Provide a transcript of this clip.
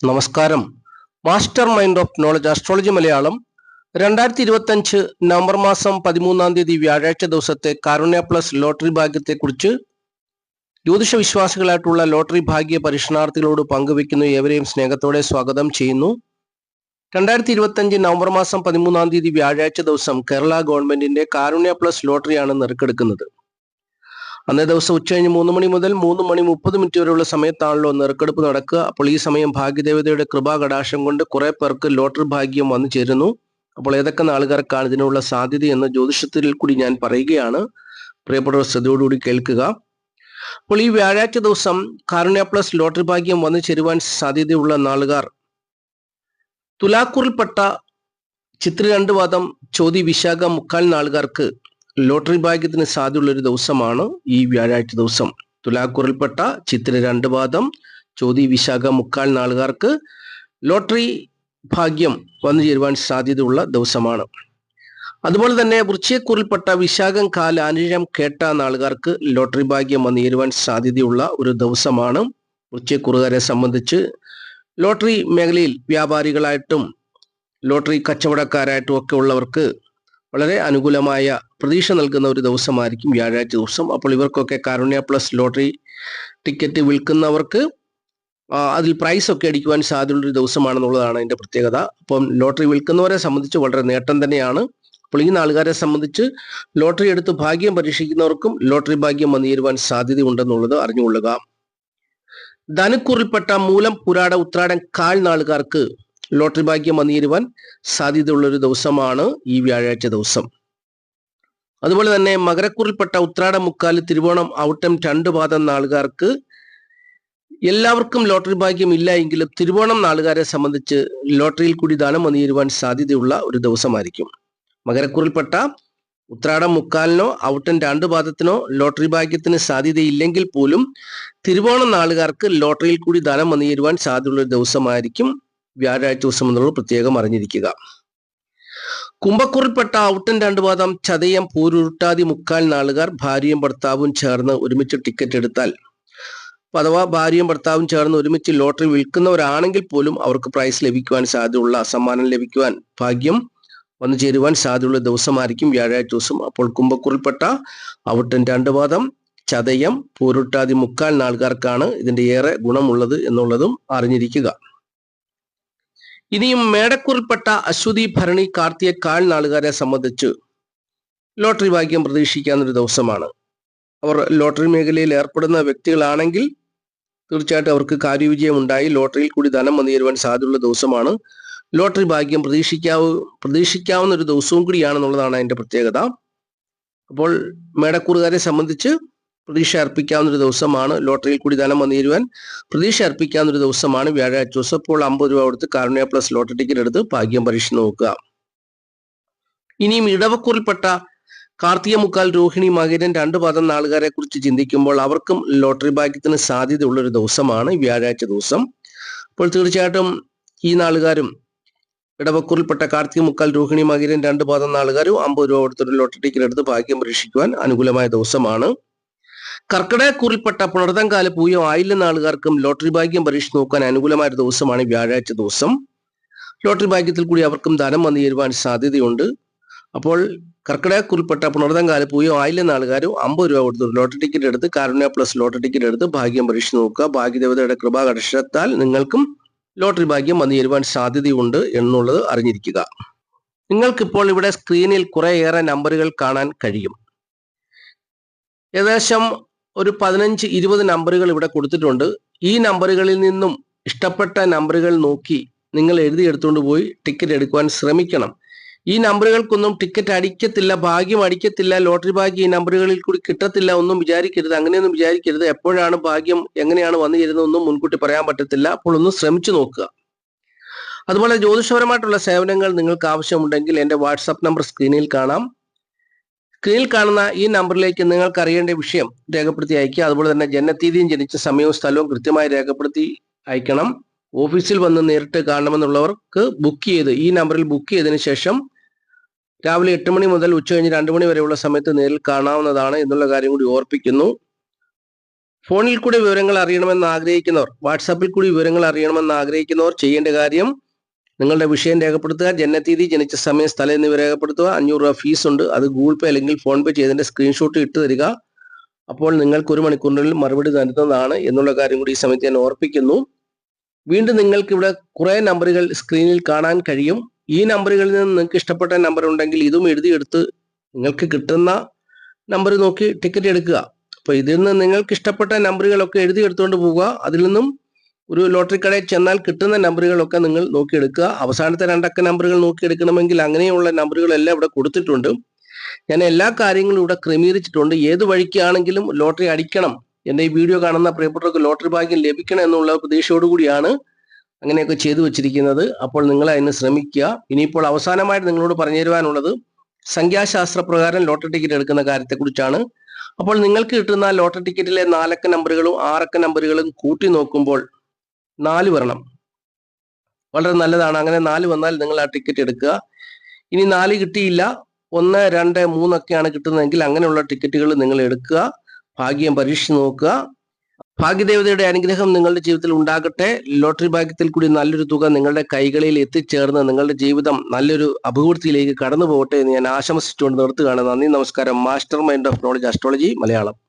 നമസ്കാരം. Master mind of knowledge astrology Malayalam. രണ്ടായിരത്തി ഇരുപത്തഞ്ച് നവംബർ മാസം പതിമൂന്നാം തീയതി വ്യാഴാഴ്ച ദിവസത്തെ കാരുണ്യ പ്ലസ് ലോട്ടറി ഭാഗ്യത്തെക്കുറിച്ച് ജ്യോതിഷ വിശ്വാസികളായിട്ടുള്ള ലോട്ടറി ഭാഗ്യ പരീക്ഷണാർത്ഥികളോട് പങ്കുവെക്കുന്നു ഏവരെയും സ്നേഹത്തോടെ സ്വാഗതം ചെയ്യുന്നു. രണ്ടായിരത്തി ഇരുപത്തഞ്ച് നവംബർ മാസം പതിമൂന്നാം തീയതി വ്യാഴാഴ്ച ദിവസം കേരള ഗവൺമെന്റിന്റെ കാരുണ്യ പ്ലസ് ലോട്ടറിയാണ് നറുക്കെടുക്കുന്നത്. അന്നേ ദിവസം ഉച്ചകഴിഞ്ഞ് മൂന്ന് മണി മുതൽ മൂന്ന് മണി മുപ്പത് മിനിറ്റ് വരെയുള്ള സമയത്താണല്ലോ നെറുക്കെടുപ്പ് നടക്കുക. അപ്പോൾ ഈ സമയം ഭാഗ്യദേവതയുടെ കൃപാ കടാശം കൊണ്ട് കുറെ പേർക്ക് ലോട്ടറി ഭാഗ്യം വന്നു ചേരുന്നു. അപ്പോൾ ഏതൊക്കെ നാളുകാർക്കാണ് ഇതിനുള്ള സാധ്യത എന്ന് ജ്യോതിഷത്തിൽ കൂടി ഞാൻ പറയുകയാണ്. പ്രിയപ്പെട്ടവർ ശ്രദ്ധയോടുകൂടി കേൾക്കുക. അപ്പോൾ ഈ വ്യാഴാഴ്ച ദിവസം കാരുണ്യ പ്ലസ് ലോട്ടറി ഭാഗ്യം വന്നു ചേരുവാൻ സാധ്യതയുള്ള നാളുകാർ. തുലാക്കൂറിൽപ്പെട്ട ചിത്ര രണ്ട് ചോതി വിശാഖ മുക്കാൽ നാളുകാർക്ക്. ലോട്ടറി ഭാഗ്യത്തിന് സാധ്യതയുള്ള ഒരു ദിവസമാണ് ഈ വ്യാഴാഴ്ച ദിവസം. തുലാക്കുറിൽപ്പെട്ട ചിത്ര രണ്ട് പാദം ചോതി വിശാഖ മുക്കാൽ നാളുകാർക്ക് ലോട്ടറി ഭാഗ്യം വന്നു ചേരുവാൻ സാധ്യതയുള്ള ദിവസമാണ്. അതുപോലെ തന്നെ വൃശ്ചയക്കുറിൽപ്പെട്ട വിശാഖം കാല അനുജം കേട്ട നാളുകാർക്ക് ലോട്ടറി ഭാഗ്യം വന്നു ചേരുവാൻ സാധ്യതയുള്ള ഒരു ദിവസമാണ് വൃശ്ചയക്കുറുകാരെ സംബന്ധിച്ച്. ലോട്ടറി മേഖലയിൽ വ്യാപാരികളായിട്ടും ലോട്ടറി കച്ചവടക്കാരായിട്ടും ഒക്കെ ഉള്ളവർക്ക് വളരെ അനുകൂലമായ പ്രതീക്ഷ നൽകുന്ന ഒരു ദിവസമായിരിക്കും വ്യാഴാഴ്ച ദിവസം. അപ്പോൾ ഇവർക്കൊക്കെ കാരുണ്യ പ്ലസ് ലോട്ടറി ടിക്കറ്റ് വിൽക്കുന്നവർക്ക് അതിൽ പ്രൈസ് ഒക്കെ അടിക്കുവാൻ സാധ്യതയുള്ള ഒരു ദിവസമാണെന്നുള്ളതാണ് അതിന്റെ പ്രത്യേകത. അപ്പം ലോട്ടറി വിൽക്കുന്നവരെ സംബന്ധിച്ച് വളരെ നേട്ടം തന്നെയാണ്. അപ്പോൾ ഈ നാളുകാരെ സംബന്ധിച്ച് ലോട്ടറി എടുത്ത് ഭാഗ്യം പരീക്ഷിക്കുന്നവർക്കും ലോട്ടറി ഭാഗ്യം വന്നു ചേരുവാൻ സാധ്യതയുണ്ടെന്നുള്ളത് അറിഞ്ഞുകൊള്ളുക. ധനക്കുറിൽപ്പെട്ട മൂലം പുരാട ഉത്രാടം കാൽ നാളുകാർക്ക് ലോട്ടറി ഭാഗ്യം വന്നിരുവാൻ ചേരുവാൻ സാധ്യതയുള്ള ഒരു ദിവസമാണ് ഈ വ്യാഴാഴ്ച ദിവസം. അതുപോലെ തന്നെ മകരക്കുറിൽപ്പെട്ട ഉത്രാട മുക്കാൽ തിരുവോണം ഔട്ടം രണ്ട് പാദം നാളുകാർക്ക് എല്ലാവർക്കും ലോട്ടറി ഭാഗ്യം ഇല്ല എങ്കിലും തിരുവോണം നാളുകാരെ സംബന്ധിച്ച് ലോട്ടറിയിൽ കൂടി ദാനം വന്നു ചേരുവാൻ സാധ്യതയുള്ള ഒരു ദിവസമായിരിക്കും. മകരക്കുറിൽപ്പെട്ട ഉത്രാടം മുക്കാലിനോ ഔട്ടൻ രണ്ട് പാദത്തിനോ ലോട്ടറി ഭാഗ്യത്തിന് സാധ്യതയില്ലെങ്കിൽ പോലും തിരുവോണം നാളുകാർക്ക് ലോട്ടറിയിൽ കൂടി ധനം വന്നു ചേരുവാൻ സാധ്യതയുള്ള ദിവസമായിരിക്കും വ്യാഴാഴ്ച ദിവസം എന്നുള്ളത് പ്രത്യേകം അറിഞ്ഞിരിക്കുക. കുംഭക്കുറിൽപ്പെട്ട ഔട്ടൻ രണ്ടു പാദം ചതയം പൂരുരുട്ടാതി മുക്കാൽ നാളുകാർ ഭാര്യയും ഭർത്താവും ചേർന്ന് ഒരുമിച്ച് ടിക്കറ്റ് എടുത്താൽ. അഥവാ ഭാര്യയും ഭർത്താവും ചേർന്ന് ഒരുമിച്ച് ലോട്ടറി വിൽക്കുന്നവരാണെങ്കിൽ പോലും അവർക്ക് പ്രൈസ് ലഭിക്കുവാൻ സാധ്യതയുള്ള സമ്മാനം ലഭിക്കുവാൻ ഭാഗ്യം വന്നു ചേരുവാൻ സാധ്യതയുള്ള ദിവസമായിരിക്കും വ്യാഴാഴ്ച ദിവസം. അപ്പോൾ കുംഭക്കുറിൽപ്പെട്ട ഔട്ടൻ രണ്ട് പാദം ചതയം പൂരുട്ടാതി മുക്കാൽ നാളുകാർക്കാണ് ഇതിന്റെ ഏറെ ഗുണമുള്ളത് എന്നുള്ളതും അറിഞ്ഞിരിക്കുക. ഇനിയും മേടക്കുറിൽപ്പെട്ട അശ്വതി ഭരണി കാർത്തിക കാൽ നാളുകാരെ സംബന്ധിച്ച് ലോട്ടറി ഭാഗ്യം പ്രതീക്ഷിക്കാവുന്നൊരു ദിവസമാണ്. അവർ ലോട്ടറി മേഖലയിൽ ഏർപ്പെടുന്ന വ്യക്തികളാണെങ്കിൽ തീർച്ചയായിട്ടും അവർക്ക് കാര്യവിജയം ഉണ്ടായി ലോട്ടറിയിൽ കൂടി ധനം വന്നു തരുവാൻ സാധ്യതയുള്ള ദിവസമാണ്. ലോട്ടറി ഭാഗ്യം പ്രതീക്ഷിക്കാവ് പ്രതീക്ഷിക്കാവുന്ന ഒരു ദിവസവും കൂടിയാണെന്നുള്ളതാണ് അതിന്റെ പ്രത്യേകത. അപ്പോൾ മേടക്കൂറുകാരെ സംബന്ധിച്ച് പ്രതീക്ഷ അർപ്പിക്കാവുന്ന ഒരു ദിവസമാണ്. ലോട്ടറിയിൽ കൂടി ധനം വന്നിരുവാൻ പ്രതീക്ഷ അർപ്പിക്കാവുന്ന ഒരു ദിവസമാണ് വ്യാഴാഴ്ച ദിവസം. ഇപ്പോൾ അമ്പത് രൂപ കൊടുത്ത് കാരുണ്യ പ്ലസ് ലോട്ടറി ടിക്കറ്റ് എടുത്ത് ഭാഗ്യം പരീക്ഷ നോക്കുക. ഇനിയും ഇടവക്കൂറിൽപ്പെട്ട കാർത്തിക മുക്കാൽ രോഹിണി മകരൻ രണ്ട് പദം നാളുകാരെ കുറിച്ച് ചിന്തിക്കുമ്പോൾ അവർക്കും ലോട്ടറി ഭാഗ്യത്തിന് സാധ്യതയുള്ള ഒരു ദിവസമാണ് വ്യാഴാഴ്ച ദിവസം. അപ്പോൾ തീർച്ചയായിട്ടും ഈ നാളുകാരും ഇടവക്കൂറിൽപ്പെട്ട കാർത്തിക മുക്കാൽ രോഹിണി മകരൻ രണ്ട് പാദം നാളുകാരും അമ്പത് രൂപ കൊടുത്തൊരു ലോട്ടറി ടിക്കറ്റ് എടുത്ത് ഭാഗ്യം പരീക്ഷിക്കുവാൻ അനുകൂലമായ ദിവസമാണ്. കർക്കിടകക്കൂറിൽപ്പെട്ട പുണർതങ്കാല പൂയം ആയില്ലെന്ന നാളുകാർക്കും ലോട്ടറി ഭാഗ്യം പരീക്ഷ നോക്കാൻ അനുകൂലമായ ദിവസമാണ് വ്യാഴാഴ്ച ദിവസം. ലോട്ടറി ഭാഗ്യത്തിൽ കൂടി അവർക്കും ധനം വന്നു ചേരുവാൻ സാധ്യതയുണ്ട്. അപ്പോൾ കർക്കിടകക്കുറിൽപ്പെട്ട പുണർതങ്കാല പൂയം ആയില്ലെന്ന നാളുകാരും അമ്പത് രൂപ കൊടുത്തു ലോട്ടറി ടിക്കറ്റ് എടുത്ത് കാരുണ്യ പ്ലസ് ലോട്ടറി ടിക്കറ്റ് എടുത്ത് ഭാഗ്യം പരീക്ഷ നോക്കുക. ഭാഗ്യദേവതയുടെ കൃപാകർഷത്താൽ നിങ്ങൾക്കും ലോട്ടറി ഭാഗ്യം വന്നു ചേരുവാൻ സാധ്യതയുണ്ട് എന്നുള്ളത് അറിഞ്ഞിരിക്കുക. നിങ്ങൾക്കിപ്പോൾ ഇവിടെ സ്ക്രീനിൽ കുറേയേറെ നമ്പറുകൾ കാണാൻ കഴിയും. ഏകദേശം ഒരു പതിനഞ്ച് ഇരുപത് നമ്പറുകൾ ഇവിടെ കൊടുത്തിട്ടുണ്ട്. ഈ നമ്പറുകളിൽ നിന്നും ഇഷ്ടപ്പെട്ട നമ്പറുകൾ നോക്കി നിങ്ങൾ എഴുതിയെടുത്തുകൊണ്ട് പോയി ടിക്കറ്റ് എടുക്കുവാൻ ശ്രമിക്കണം. ഈ നമ്പറുകൾക്കൊന്നും ടിക്കറ്റ് അടിക്കത്തില്ല ഭാഗ്യം അടിക്കത്തില്ല ലോട്ടറി ഭാഗ്യം ഈ നമ്പറുകളിൽ കൂടി കിട്ടത്തില്ല ഒന്നും വിചാരിക്കരുത് അങ്ങനെയൊന്നും വിചാരിക്കരുത്. എപ്പോഴാണ് ഭാഗ്യം എങ്ങനെയാണ് വന്നു ചേരുന്നതെന്നും മുൻകൂട്ടി പറയാൻ പറ്റത്തില്ല. അപ്പോൾ ഒന്ന് ശ്രമിച്ചു നോക്കുക. അതുപോലെ ജ്യോതിഷപരമായിട്ടുള്ള സേവനങ്ങൾ നിങ്ങൾക്ക് ആവശ്യമുണ്ടെങ്കിൽ എന്റെ വാട്സാപ്പ് നമ്പർ സ്ക്രീനിൽ കാണാം. സ്ക്രീനിൽ കാണുന്ന ഈ നമ്പറിലേക്ക് നിങ്ങൾക്ക് അറിയേണ്ട വിഷയം രേഖപ്പെടുത്തി അയക്കുക അതുപോലെ തന്നെ ജനനത്തീയതിയും ജനിച്ച സമയവും സ്ഥലവും കൃത്യമായി രേഖപ്പെടുത്തി അയക്കണം. ഓഫീസിൽ വന്ന് നേരിട്ട് കാണണമെന്നുള്ളവർക്ക് ബുക്ക് ചെയ്ത് ഈ നമ്പറിൽ ബുക്ക് ചെയ്തതിനു ശേഷം രാവിലെ എട്ട് മണി മുതൽ ഉച്ച കഴിഞ്ഞ് രണ്ട് മണി വരെയുള്ള സമയത്ത് നേരിൽ കാണാവുന്നതാണ് എന്നുള്ള കാര്യം കൂടി ഓർപ്പിക്കുന്നു. ഫോണിൽ കൂടി വിവരങ്ങൾ അറിയണമെന്ന് ആഗ്രഹിക്കുന്നവർ വാട്സാപ്പിൽ കൂടി വിവരങ്ങൾ അറിയണമെന്ന് ആഗ്രഹിക്കുന്നവർ ചെയ്യേണ്ട കാര്യം നിങ്ങളുടെ വിഷയം രേഖപ്പെടുത്തുക ജനനത്തീയതി ജനിച്ച സമയം സ്ഥലം എന്നിവ രേഖപ്പെടുത്തുക. അഞ്ഞൂറ് രൂപ ഫീസ് ഉണ്ട്. അത് ഗൂഗിൾ പേ അല്ലെങ്കിൽ ഫോൺ പേ ചെയ്തതിന്റെ സ്ക്രീൻഷോട്ട് ഇട്ട് തരിക. അപ്പോൾ നിങ്ങൾക്ക് ഒരു മണിക്കൂറിനുള്ളിൽ മറുപടി തരുന്നതാണ് എന്നുള്ള കാര്യം കൂടി ഈ സമയത്ത് ഞാൻ ഓർപ്പിക്കുന്നു. വീണ്ടും നിങ്ങൾക്ക് ഇവിടെ കുറെ നമ്പറുകൾ സ്ക്രീനിൽ കാണാൻ കഴിയും. ഈ നമ്പറുകളിൽ നിന്ന് നിങ്ങൾക്ക് ഇഷ്ടപ്പെട്ട നമ്പർ ഉണ്ടെങ്കിൽ ഇതും എഴുതിയെടുത്ത് നിങ്ങൾക്ക് കിട്ടുന്ന നമ്പർ നോക്കി ടിക്കറ്റ് എടുക്കുക. അപ്പൊ ഇതിൽ നിന്ന് നിങ്ങൾക്ക് ഇഷ്ടപ്പെട്ട നമ്പറുകളൊക്കെ എഴുതി എടുത്തുകൊണ്ട് പോവുക. അതിൽ നിന്നും ഒരു ലോട്ടറി കടയിൽ ചെന്നാൽ കിട്ടുന്ന നമ്പറുകളൊക്കെ നിങ്ങൾ നോക്കിയെടുക്കുക. അവസാനത്തെ രണ്ടക്ക നമ്പറുകൾ നോക്കിയെടുക്കണമെങ്കിൽ അങ്ങനെയുള്ള നമ്പറുകളെല്ലാം ഇവിടെ കൊടുത്തിട്ടുണ്ട്. ഞാൻ എല്ലാ കാര്യങ്ങളും ഇവിടെ ക്രമീകരിച്ചിട്ടുണ്ട്. ഏത് വഴിക്കാണെങ്കിലും ലോട്ടറി അടിക്കണം. എന്റെ ഈ വീഡിയോ കാണുന്ന പ്രിയപ്പെട്ടവർക്ക് ലോട്ടറി ഭാഗ്യം ലഭിക്കണം എന്നുള്ള പ്രതീക്ഷയോടു കൂടിയാണ് അങ്ങനെയൊക്കെ ചെയ്തു വെച്ചിരിക്കുന്നത്. അപ്പോൾ നിങ്ങൾ അതിന് ശ്രമിക്കുക. ഇനിയിപ്പോൾ അവസാനമായിട്ട് നിങ്ങളോട് പറഞ്ഞു തരുവാനുള്ളത് സംഖ്യാശാസ്ത്ര പ്രകാരം ലോട്ടറി ടിക്കറ്റ് എടുക്കുന്ന കാര്യത്തെക്കുറിച്ചാണ്. അപ്പോൾ നിങ്ങൾക്ക് കിട്ടുന്ന ലോട്ടറി ടിക്കറ്റിലെ നാലക്ക നമ്പറുകളും ആറക്ക നമ്പറുകളും കൂട്ടി നോക്കുമ്പോൾ നാല് വരണം. വളരെ നല്ലതാണ്. അങ്ങനെ നാല് വന്നാൽ നിങ്ങൾ ആ ടിക്കറ്റ് എടുക്കുക. ഇനി നാല് കിട്ടിയില്ല. ഒന്ന് രണ്ട് മൂന്നൊക്കെയാണ് കിട്ടുന്നതെങ്കിൽ അങ്ങനെയുള്ള ടിക്കറ്റുകൾ നിങ്ങൾ എടുക്കുക. ഭാഗ്യം പരീക്ഷിച്ച് നോക്കുക. ഭാഗ്യദേവതയുടെ അനുഗ്രഹം നിങ്ങളുടെ ജീവിതത്തിൽ ഉണ്ടാകട്ടെ. ലോട്ടറി ഭാഗ്യത്തിൽ കൂടി നല്ലൊരു തുക നിങ്ങളുടെ കൈകളിൽ എത്തിച്ചേർന്ന് നിങ്ങളുടെ ജീവിതം നല്ലൊരു അഭിവൃദ്ധിയിലേക്ക് കടന്നു പോകട്ടെ എന്ന് ഞാൻ ആശംസിച്ചുകൊണ്ട് നിർത്തുകയാണ്. നന്ദി നമസ്കാരം. Master mind of knowledge astrology Malayalam.